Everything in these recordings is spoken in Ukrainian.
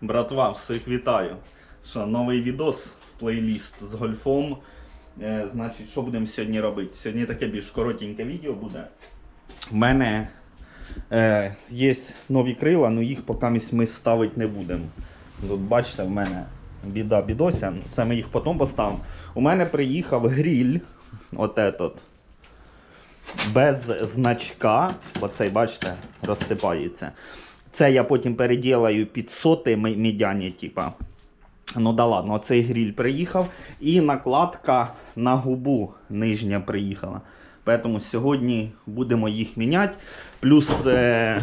Братва, всіх вітаю. Що, новий відос в плейліст з гольфом. Е, значить, що будемо сьогодні робити? Сьогодні таке більш коротеньке відео буде. У мене е, є нові крила, але їх поки ми ставити не будемо. Тут бачите, в мене біда бідося, це ми їх потім поставимо. У мене приїхав гріль, от этот, без значка, бо цей, бачите, розсипається. Це я потім переділаю під соти мідяні, типа. Ну да ладно, оцей гріль приїхав. І накладка на губу нижня приїхала. Поэтому сьогодні будемо їх міняти. Плюс, е,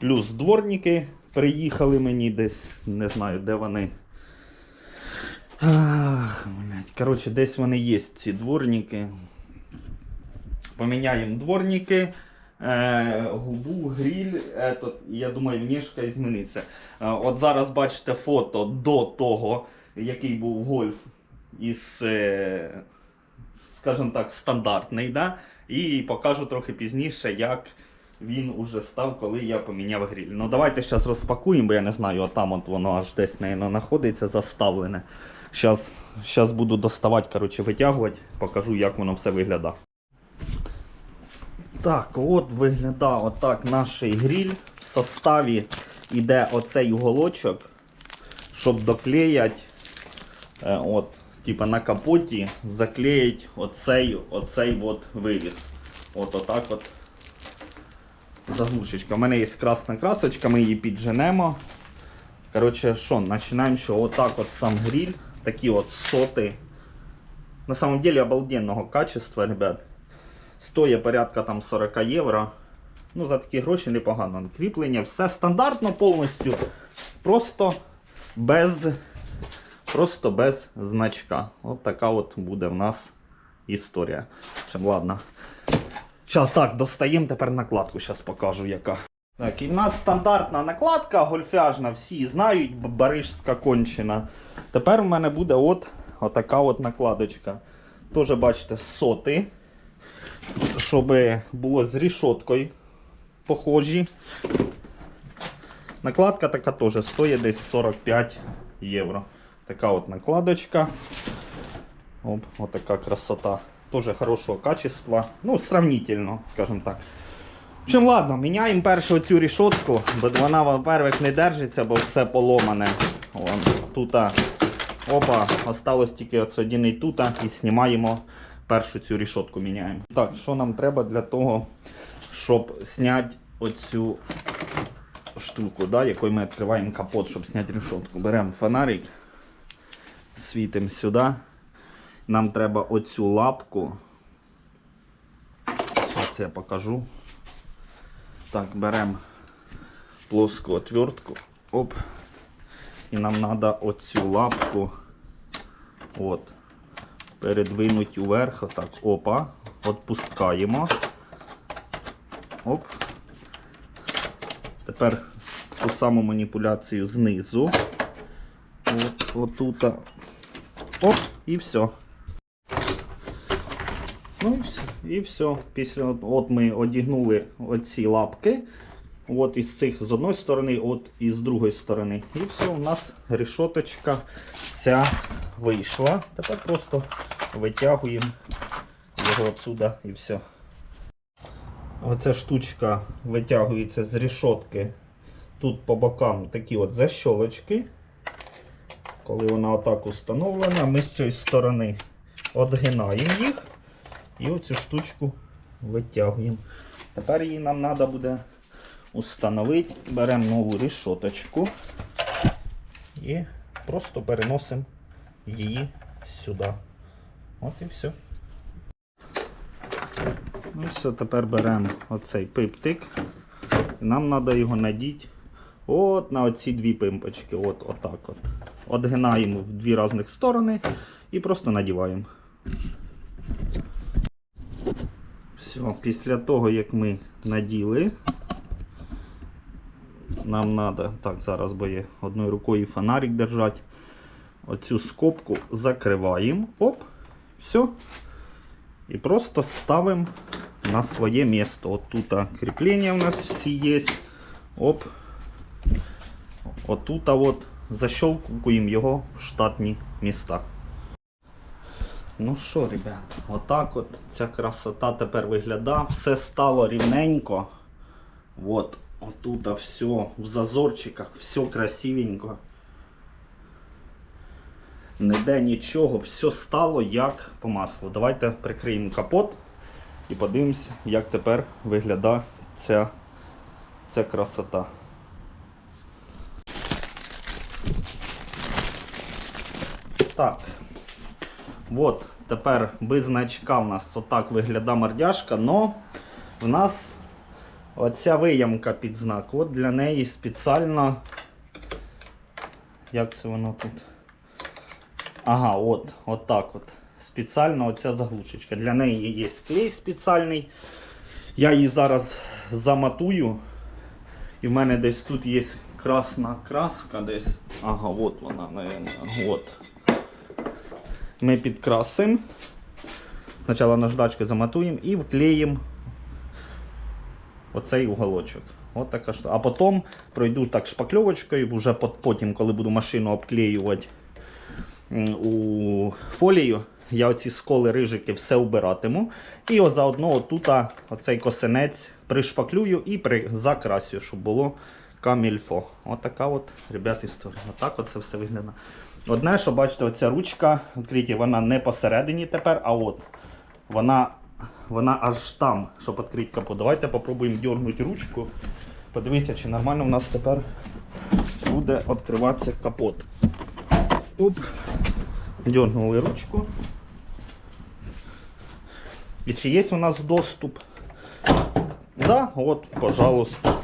плюс дворники приїхали мені десь. Не знаю, де вони. Ах, блядь. Коротше, десь вони є, ці дворники. Поміняємо дворники. Е, губу, гріль, етот, я думаю, внешка зміниться. Е, от зараз бачите фото до того, який був гольф із, е, скажімо так, стандартний. Да? І покажу трохи пізніше, як він уже став, коли я поміняв гріль. Ну давайте зараз розпакуємо, бо я не знаю, а там от воно аж десь наверно, знаходиться заставлене. Зараз буду доставати, коротше, витягувати, покажу, як воно все виглядає. Так, от виглядає отак наш гріль. В составі йде оцей уголочок, щоб доклеять, е, от, типа на капоті заклеїть оцей, оцей от виріз. От отак от заглушечка. У мене є красна красочка, ми її підженемо. Коротше, що, починаємо, що отак от сам гріль, такі от соти. На самом деле обалденного качества, ребят. Стоїть порядка там 40 євро. Ну, за такі гроші непогано. Кріплення, все стандартно повністю. Просто без, просто без значка. От така от буде в нас історія. Чим, ладно. Зараз так, достаємо тепер накладку, зараз покажу яка. Так, і в нас стандартна накладка, гольфяжна, всі знають, барижська кончена. Тепер в мене буде от, отака от накладочка. Теж бачите, соти щоб було з рішоткою похожі. Накладка така теж стоїть десь 45 євро. Така от накладочка. Оп, така красота. Тоже хорошого качества. Ну, сравнительно, скажімо так. В общем, ладно, міняємо першу оцю рішотку, бо вона, во-первых, не держиться, бо все поломане. Вон, тут, опа, осталось тільки оце тут, і знімаємо першу цю рішотку міняємо. Так, що нам треба для того, щоб зняти оцю штуку, да, якою ми відкриваємо капот, щоб зняти рішотку. Беремо фонарик, світимо сюди. Нам треба оцю лапку. Зараз я покажу. Так, беремо плоску отвертку. Оп. І нам треба оцю лапку. От передвинуть уверх, отак, опа, відпускаємо. Оп. Тепер ту саму маніпуляцію знизу. От, отут. Оп, і все. Ну і все. І все. Після от ми одігнули оці лапки. От із цих з одної сторони, от і з другої сторони. І все, у нас решоточка ця вийшла. Тепер просто витягуємо його отсюда і все. Оця штучка витягується з решотки. Тут по бокам такі от защолочки. Коли вона отак установлена, ми з цієї сторони одгинаємо їх і оцю штучку витягуємо. Тепер її нам треба буде установити. Беремо нову решоточку і просто переносимо її сюди. От і все. Ну і все, тепер беремо оцей пиптик. Нам треба його надіти от на оці дві пимпочки. От отак от. Одгинаємо в дві різних сторони і просто надіваємо. Все, після того, як ми наділи, нам треба, так, зараз бо є одною рукою фонарик держати. Оцю скобку закриваємо. Оп, все. І просто ставимо на своє місце. От тут кріплення у нас всі є. Оп. отут от защелкуємо його в штатні міста. Ну що, ребят, отак от ця красота тепер виглядає. Все стало рівненько. От, отут все в зазорчиках, все красивенько. Ніде нічого, все стало як по маслу. Давайте прикриємо капот і подивимося, як тепер виглядає ця, ця красота. Так. От, тепер без значка в нас отак виглядає мордяшка, но в нас оця виямка під знак. От для неї спеціально. Як це воно тут? Ага, от, от так от. Спеціально оця заглушечка. Для неї є клей спеціальний. Я її зараз заматую. І в мене десь тут є красна краска десь. Ага, от вона, наверное. От. Ми підкрасимо. Спочатку наждачкою заматуємо і вклеїмо оцей уголочок. От така штука. А потім пройду так шпакльовочкою, вже потім, коли буду машину обклеювати у фолію, я оці сколи рижики все убиратиму. І о, заодно отута оцей косинець пришпаклюю і при... закрасю, щоб було камільфо. Отака от, ребят, історія. Отак от це все виглядає. Одне, що бачите, оця ручка відкриті, вона не посередині тепер, а от вона, вона аж там, щоб відкрити капот. Давайте попробуємо дергнути ручку. Подивіться, чи нормально у нас тепер буде відкриватися капот. Оп. Дернули ручку. І чи є у нас доступ? Да, от, пожалуйста.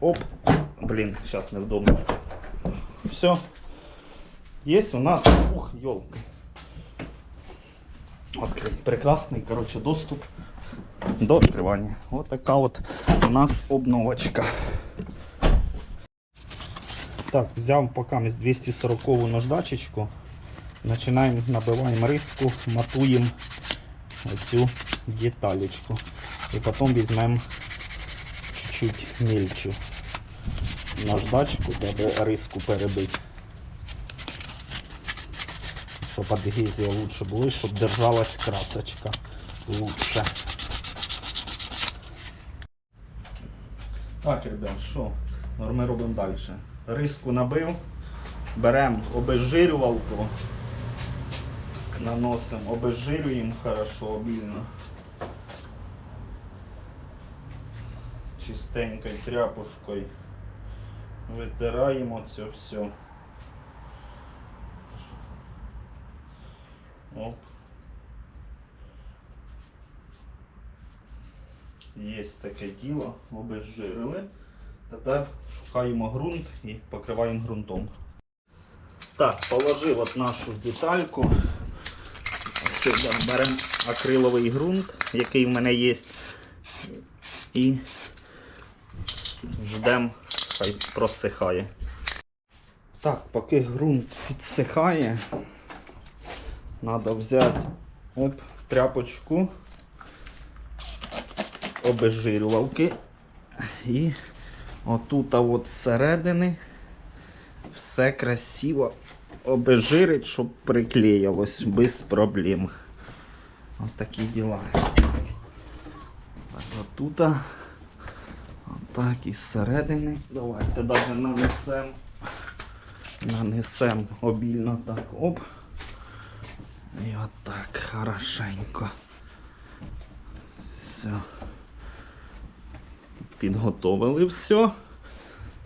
Оп. Блін, зараз невдобно. Все. Есть у нас, ух, елка. Открыть. Прекрасный, короче, доступ до открывания. Вот такая вот у нас обновочка. Так, взяв пока 240 наждачечку. Начинаем, набиваем риску, матуем цю деталечку. И потом возьмем чуть-чуть мельче наждачку, дабы риску перебити. Щоб адгезія лучше була, щоб держалась красочка лучше. Так, ребят, що? Ми робимо далі. Риску набив, беремо обезжирювалку, наносимо, обезжирюємо хорошо, обільно. Чистенькою тряпушкою. Витираємо це все. Оп. Є таке діло, обезжирили. Тепер шукаємо ґрунт і покриваємо ґрунтом. Так, положив от нашу детальку. Сюди беремо акриловий ґрунт, який в мене є. І ждемо, хай просихає. Так, поки ґрунт підсихає, треба взяти оп, тряпочку, обезжирювалки і отут от зсередини все красиво обезжирить, щоб приклеїлось без проблем. От такі діла. Отут. Отак і зсередини. Давайте навіть нанесемо. Нанесемо обільно так. Оп. І отак хорошенько. Все. Підготовили все.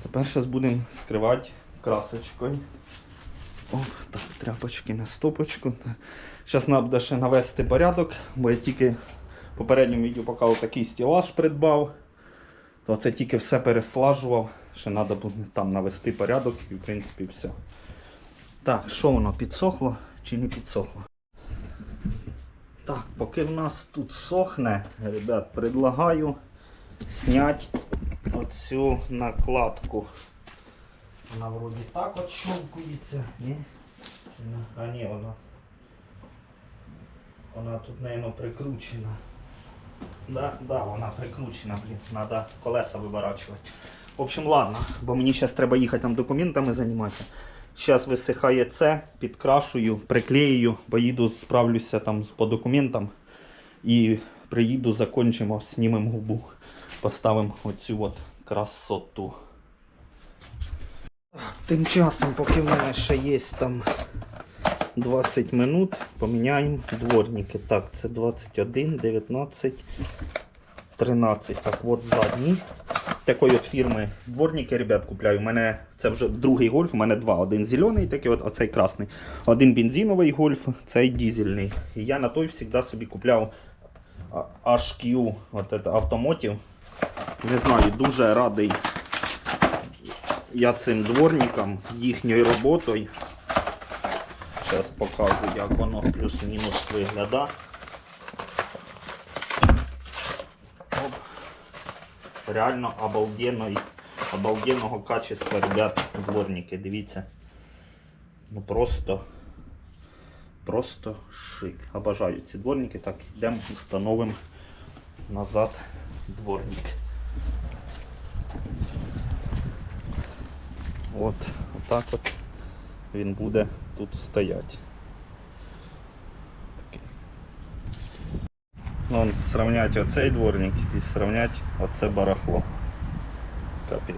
Тепер зараз будемо скривати красочкою. Оп, так, тряпочки на стопочку. Зараз треба буде ще навести порядок, бо я тільки в попередньому відео показав такий стілаж придбав. То це тільки все переслажував. Ще треба буде там навести порядок і в принципі все. Так, що воно підсохло чи не підсохло? Так, поки в нас тут сохне, ребят, предлагаю зняти оцю накладку. Вона вроді так от щелкується, ні? А ні, вона. Вона тут, мабуть, прикручена. Да, да, вона прикручена, блін. Треба колеса виворачувати. В общем, ладно, бо мені зараз треба їхати там документами займатися. Зараз висихає це, підкрашую, приклею, поїду, справлюся там по документам і приїду, закончимо, знімемо губу, поставимо оцю от красоту. Тим часом, поки в мене ще є там 20 минут, поміняємо дворники. Так, це 21, 19, 13. Так, от задній. Такої от фірми дворники, ребят, купляю. У мене це вже другий гольф, у мене два. Один зелений, такий от, а цей красний. Один бензиновий гольф, цей дизельний. І я на той завжди собі купляв HQ, от автомотів. Не знаю, дуже радий я цим дворникам, їхньою роботою. Зараз покажу, як воно плюс-мінус виглядає. Реально обалденної, обалденного качества, ребят, дворники. Дивіться. Ну просто, просто шик. Обожаю ці дворники. Так, йдемо встановимо назад дворник. От, отак от він буде тут стояти. Вон, сравнять оцей дворник і сравнять оце барахло. Капець.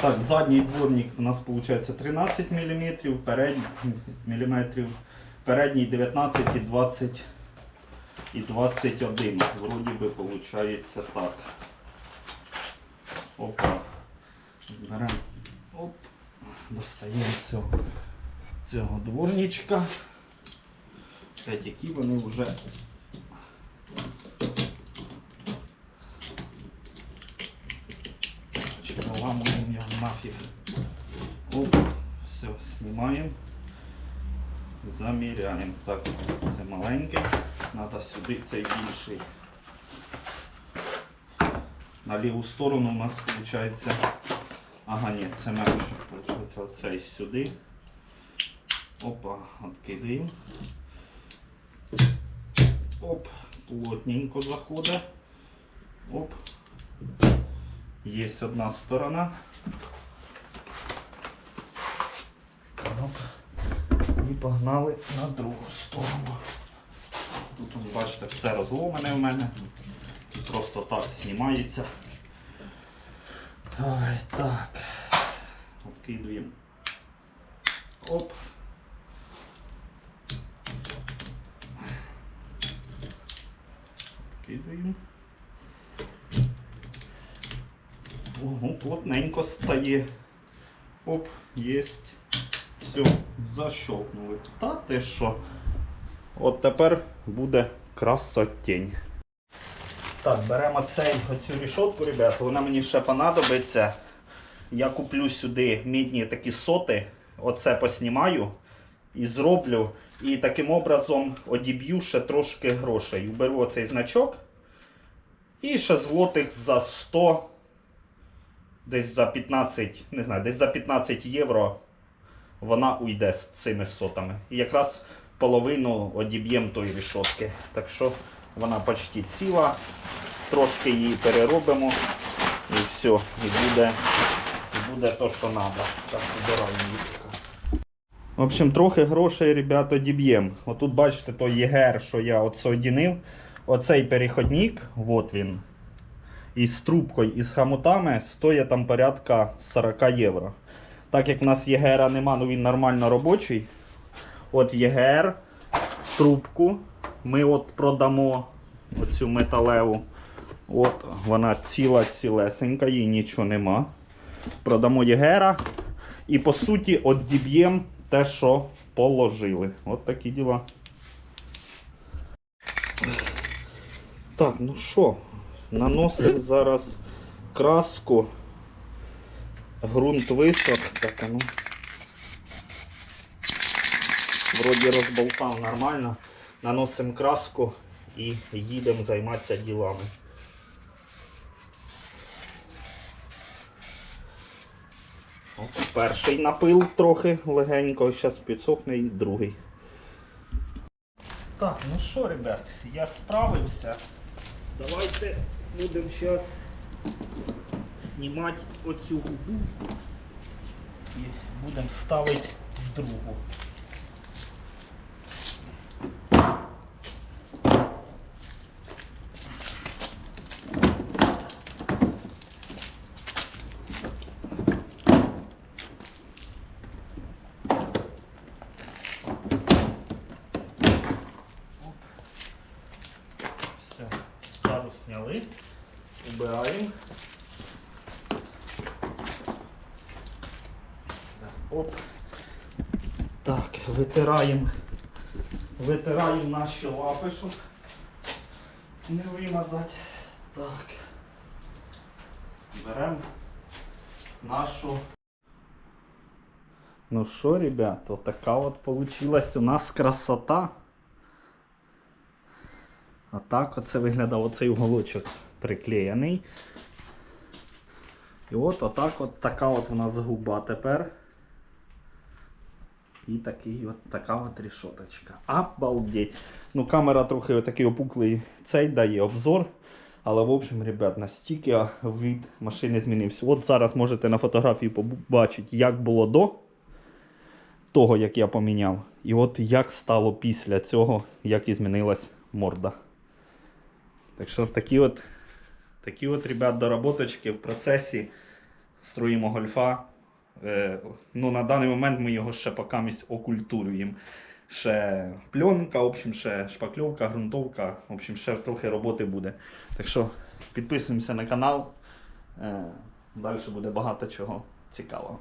Так, задній дворник у нас виходить 13 мм, передній, міліметрів, передній 19 і 20 і 21. Вроді би виходить так. Опа. Беремо. Оп. Достаємо цього, цього дворничка. Опять які вони вже. Ламуємо його нафіг. Оп, все, знімаємо. Заміряємо. Так, це маленьке. Треба сюди цей більший. На ліву сторону у нас виходить. Ага, ні, це менше. Получається оцей сюди. Опа, відкидаємо. Оп, плотненько заходить. Оп. Є одна сторона. Оп. І погнали на другу сторону. Тут, ви бачите, все розломане в мене. Просто так знімається. Ой, так. Откидуємо. Оп. Откидуємо. Ого, плотненько стає. Оп, єсть. Все, защелкнули. Та ти що? От тепер буде красотень. Так, беремо цей, оцю рішотку, ребят, вона мені ще понадобиться. Я куплю сюди мідні такі соти, оце поснімаю і зроблю. І таким образом одіб'ю ще трошки грошей. Уберу оцей значок. І ще злотих за 100, десь за 15, не знаю, десь за 15 євро вона уйде з цими сотами. І якраз половину одіб'ємо тої рішотки. Так що вона почти ціла. Трошки її переробимо і все, і буде, і буде то, що треба. Так, вибираємо її. В общем, трохи грошей, ребята, діб'ємо. Отут бачите той ЄГР, що я отсоединив. Оцей переходник, от він. Із трубкою і з хамутами стоїть там порядка 40 євро. Так як в нас ЄГР нема, ну він нормально робочий. От ЄГР, трубку. Ми от продамо оцю металеву. От вона ціла цілесенька, їй нічого нема. Продамо ЄГРа. І по суті одіб'ємо те, що положили. От такі діла. Так, ну що, наносимо зараз краску. Грунт висох. Так, ну. Вроді розболтав нормально. Наносимо краску і їдемо займатися ділами. От, перший напил трохи легенько, зараз підсохне і другий. Так, ну що, ребят, я справився. Давайте будемо зараз знімати оцю губу і будемо ставити другу. Все, стару сняли. Убираємо. Оп. Так, витираємо. Витираємо наші лапи, щоб не вимазати. Так. Беремо нашу. Ну що, ребята, така от получилась у нас красота. А так оце виглядав оцей уголочок приклеєний. І от отак от така от у нас губа тепер. І такий от, така от рішоточка. Обалдеть. Ну, камера трохи такий опуклий цей дає обзор. Але, в общем, ребят, настільки від машини змінився. От зараз можете на фотографії побачити, як було до того, як я поміняв. І от як стало після цього, як і змінилась морда. Так що такі от, такі от, ребят, доработочки в процесі строїмо гольфа. Е, ну, на даний момент ми його ще покамість окультурюємо. Ще пленка, в общем, ще шпакльовка, ґрунтовка, в общем, ще трохи роботи буде. Так що підписуємося на канал. Е, далі буде багато чого цікавого.